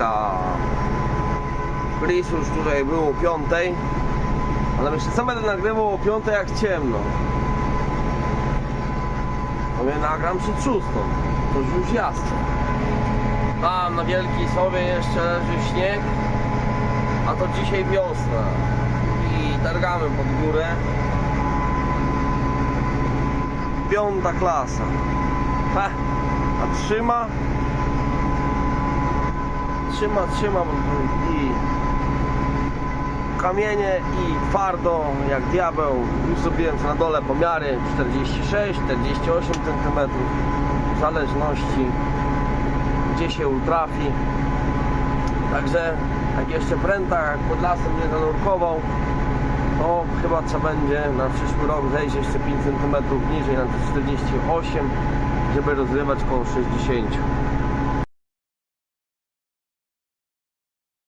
tam. Chris już tutaj był o piątej. Ale myślę, co będę nagrywał o piątej jak ciemno. Mówię, nagram przed szóstą. To już jasno. Tam na Wielkiej Sowie jeszcze leży śnieg. A to dzisiaj wiosna. I targamy pod górę. Piąta klasa. Ha, a trzyma? Trzyma, trzyma bo tu i kamienie i twardo jak diabeł. Już zrobiłem na dole pomiary 46, 48 cm w zależności gdzie się utrafi. Także jak jeszcze pręta, jak pod lasem nie zanurkował, to chyba trzeba będzie na przyszły rok zejść jeszcze 5 cm niżej na te 48, żeby rozrywać koło 60.